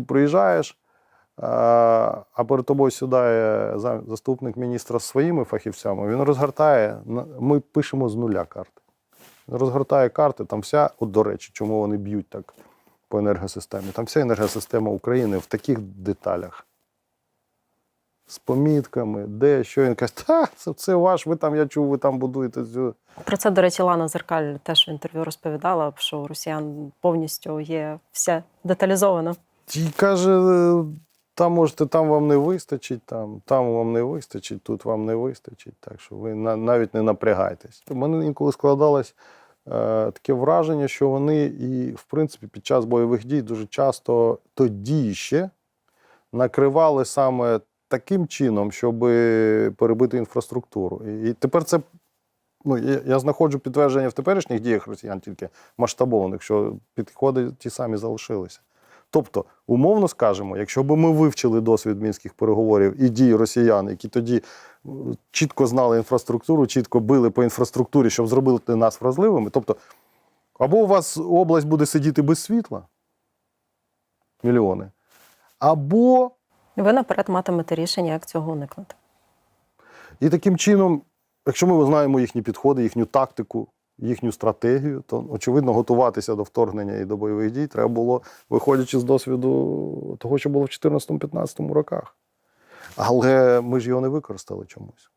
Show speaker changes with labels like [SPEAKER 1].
[SPEAKER 1] ти приїжджаєш, а а перед тобою сідає за- заступник міністра своїми фахівцями, він розгортає, ми пишемо з нуля карти. Він розгортає карти, там вся, от до речі, чому вони б'ють так по енергосистемі. Там вся енергосистема України в таких деталях. З помітками, де, що він каже, та, це, це ваш, ви там, я чув, ви там будуєте. цю».
[SPEAKER 2] Про це, до речі, Лана Зеркаль теж в інтерв'ю розповідала, що у росіян повністю є все деталізовано.
[SPEAKER 1] І каже, там можете, там вам не вистачить, там, там вам не вистачить, тут вам не вистачить. Так що ви на- навіть не напрягайтесь. У мене інколи складалось е, таке враження, що вони і, в принципі, під час бойових дій дуже часто тоді ще накривали саме таким чином, щоб перебити інфраструктуру. І тепер це. Ну, я, я знаходжу підтвердження в теперішніх діях росіян тільки масштабованих, що підходи ті самі залишилися. Тобто, умовно скажемо, якщо б ми вивчили досвід мінських переговорів і дії росіян, які тоді е, чітко знали інфраструктуру, чітко били по інфраструктурі, щоб зробити нас вразливими. Тобто, або у вас область буде сидіти без світла, мільйони, або
[SPEAKER 2] Ви наперед матимете рішення, як цього уникнути.
[SPEAKER 1] І таким чином, якщо ми знаємо їхні підходи, їхню тактику, їхню стратегію, то очевидно готуватися до вторгнення і до бойових дій треба було, виходячи з досвіду того, що було в 2014-2015 роках. Але ми ж його не використали чомусь.